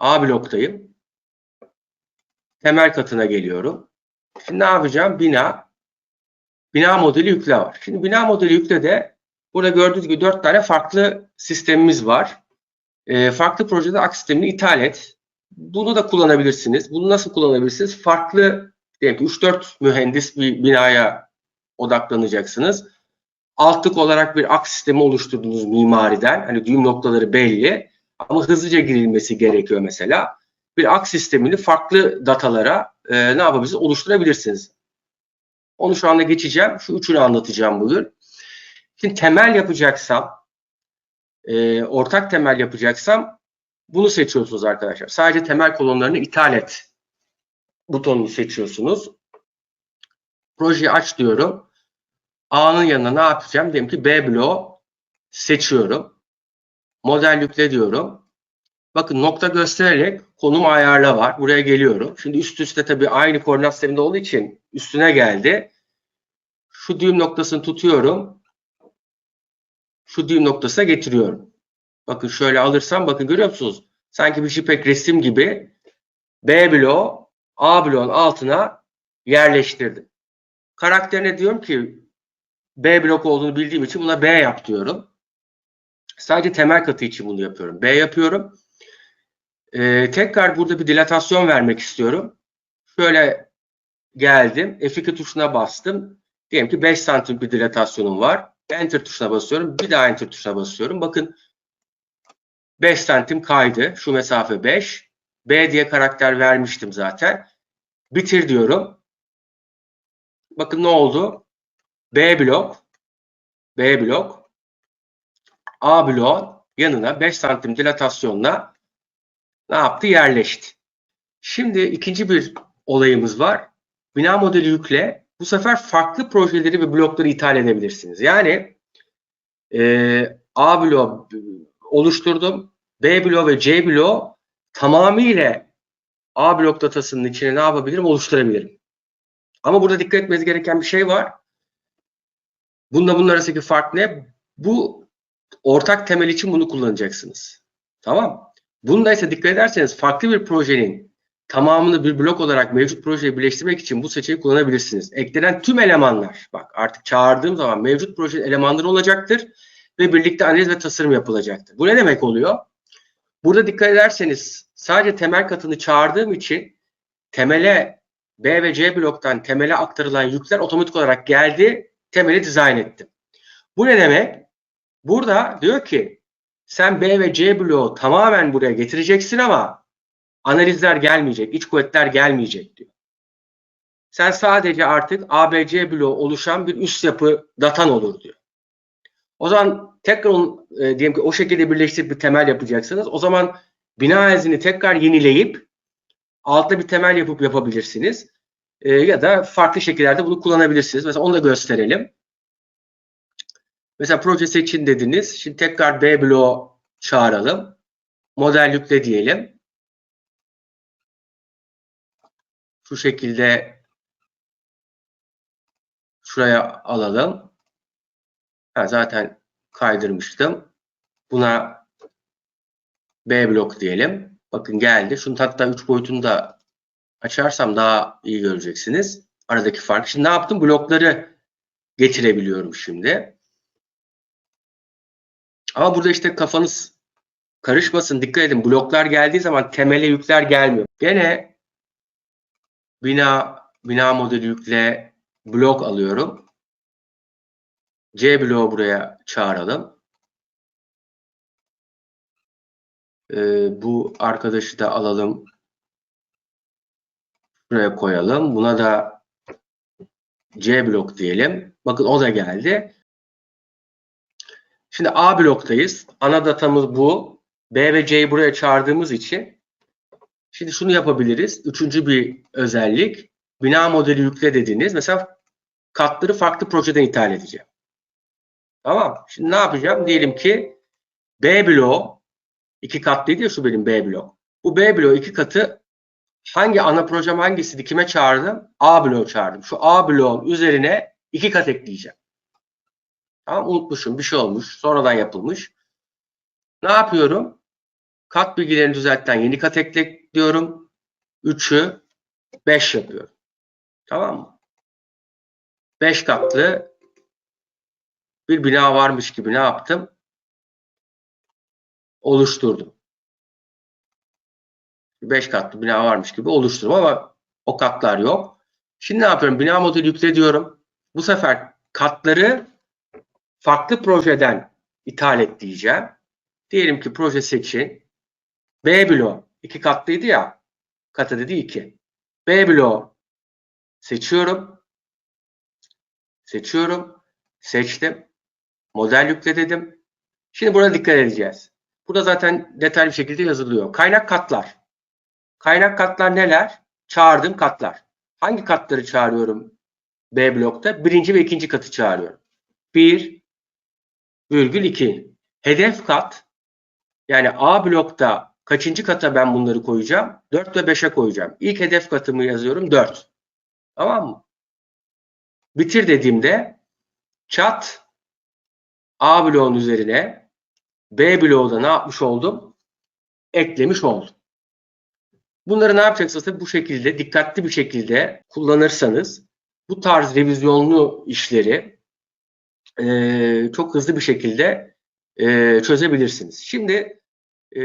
A bloktayım. Temel katına geliyorum. Şimdi ne yapacağım? Bina. Bina modeli yükle var. Şimdi bina modeli yükle de burada gördüğünüz gibi dört tane farklı sistemimiz var. Ee, farklı projede aks sistemini ithal et. Bunu da kullanabilirsiniz. Bunu nasıl kullanabilirsiniz? Farklı diyelim ki 3-4 mühendis bir binaya odaklanacaksınız. Altlık olarak bir aks sistemi oluşturdunuz mimariden. Hani düğüm noktaları belli ama hızlıca girilmesi gerekiyor mesela. Bir aks sistemini farklı datalara e, ne yapabilirsiniz? Oluşturabilirsiniz. Onu şu anda geçeceğim. Şu üçünü anlatacağım bugün. Şimdi temel yapacaksam, e, ortak temel yapacaksam bunu seçiyorsunuz arkadaşlar. Sadece temel kolonlarını ithal et butonunu seçiyorsunuz. Projeyi aç diyorum. A'nın yanına ne yapacağım? Diyelim ki B bloğu seçiyorum. Model yükle diyorum. Bakın nokta göstererek konum ayarla var. Buraya geliyorum. Şimdi üst üste tabii aynı koordinat sisteminde olduğu için üstüne geldi. Şu düğüm noktasını tutuyorum. Şu düğüm noktasına getiriyorum. Bakın şöyle alırsam bakın görüyor musunuz? Sanki bir JPEG resim gibi B bloğu A bloğun altına yerleştirdim. Karakterine diyorum ki B blok olduğunu bildiğim için buna B yap diyorum. Sadece temel katı için bunu yapıyorum. B yapıyorum. Ee, tekrar burada bir dilatasyon vermek istiyorum. Şöyle geldim. F2 tuşuna bastım. Diyelim ki 5 santim bir dilatasyonum var. Enter tuşuna basıyorum. Bir daha Enter tuşuna basıyorum. Bakın 5 santim kaydı. Şu mesafe 5. B diye karakter vermiştim zaten. Bitir diyorum. Bakın ne oldu? B blok, B blok, A bloğun yanına 5 santim dilatasyonla ne yaptı? Yerleşti. Şimdi ikinci bir olayımız var. Bina modeli yükle. Bu sefer farklı projeleri ve blokları ithal edebilirsiniz. Yani e, A bloğu oluşturdum. B bloğu ve C bloğu tamamıyla A blok datasının içine ne yapabilirim? Oluşturabilirim. Ama burada dikkat etmeniz gereken bir şey var. Bununla bunun arasındaki fark ne? Bu ortak temel için bunu kullanacaksınız. Tamam. Bunda ise dikkat ederseniz farklı bir projenin tamamını bir blok olarak mevcut projeye birleştirmek için bu seçeneği kullanabilirsiniz. Eklenen tüm elemanlar, bak artık çağırdığım zaman mevcut projenin elemanları olacaktır ve birlikte analiz ve tasarım yapılacaktır. Bu ne demek oluyor? Burada dikkat ederseniz sadece temel katını çağırdığım için temele B ve C bloktan temele aktarılan yükler otomatik olarak geldi, temeli dizayn ettim. Bu ne demek? Burada diyor ki sen B ve C bloğu tamamen buraya getireceksin ama analizler gelmeyecek, iç kuvvetler gelmeyecek diyor. Sen sadece artık ABC bloğu oluşan bir üst yapı datan olur diyor. O zaman tekrar onu, e, diyelim ki o şekilde birleştirip bir temel yapacaksınız. O zaman bina izini tekrar yenileyip altta bir temel yapıp yapabilirsiniz. E, ya da farklı şekillerde bunu kullanabilirsiniz. Mesela onu da gösterelim. Mesela proje seçin dediniz. Şimdi tekrar B bloğu çağıralım. Model yükle diyelim. Şu şekilde şuraya alalım. Ha, zaten kaydırmıştım. Buna B blok diyelim. Bakın geldi. Şunun hatta 3 boyutunu da açarsam daha iyi göreceksiniz. Aradaki fark. Şimdi ne yaptım? Blokları getirebiliyorum şimdi. Ama burada işte kafanız karışmasın. Dikkat edin. Bloklar geldiği zaman temele yükler gelmiyor. Gene bina bina modeli yükle blok alıyorum. C bloğu buraya çağıralım. Ee, bu arkadaşı da alalım. Buraya koyalım. Buna da C blok diyelim. Bakın o da geldi. Şimdi A bloktayız. Ana datamız bu. B ve C'yi buraya çağırdığımız için şimdi şunu yapabiliriz. Üçüncü bir özellik. Bina modeli yükle dediğiniz mesela katları farklı projeden ithal edeceğim. Tamam. Şimdi ne yapacağım? Diyelim ki B bloğu iki katlıydı ya şu benim B bloğu. Bu B bloğu iki katı hangi ana projem hangisiydi? Kime çağırdım? A bloğu çağırdım. Şu A bloğun üzerine iki kat ekleyeceğim. Tamam unutmuşum bir şey olmuş. Sonradan yapılmış. Ne yapıyorum? Kat bilgilerini düzeltten yeni kat ekle diyorum. 3'ü 5 yapıyorum. Tamam mı? 5 katlı bir bina varmış gibi ne yaptım? Oluşturdum. 5 katlı bina varmış gibi oluşturdum ama o katlar yok. Şimdi ne yapıyorum? Bina modülü yükle diyorum. Bu sefer katları farklı projeden ithal et diyeceğim. Diyelim ki proje seçin. B bloğu iki katlıydı ya. Katı dedi 2. B bloğu seçiyorum. Seçiyorum. Seçtim. Model yükle dedim. Şimdi burada dikkat edeceğiz. Burada zaten detaylı bir şekilde yazılıyor. Kaynak katlar. Kaynak katlar neler? Çağırdığım katlar. Hangi katları çağırıyorum B blokta? Birinci ve ikinci katı çağırıyorum. 1 virgül 2. Hedef kat yani A blokta kaçıncı kata ben bunları koyacağım? 4 ve 5'e koyacağım. İlk hedef katımı yazıyorum 4. Tamam mı? Bitir dediğimde çat A bloğun üzerine B bloğu ne yapmış oldum? Eklemiş oldum. Bunları ne yapacaksınız? Tabii bu şekilde dikkatli bir şekilde kullanırsanız bu tarz revizyonlu işleri e, çok hızlı bir şekilde e, çözebilirsiniz. Şimdi e,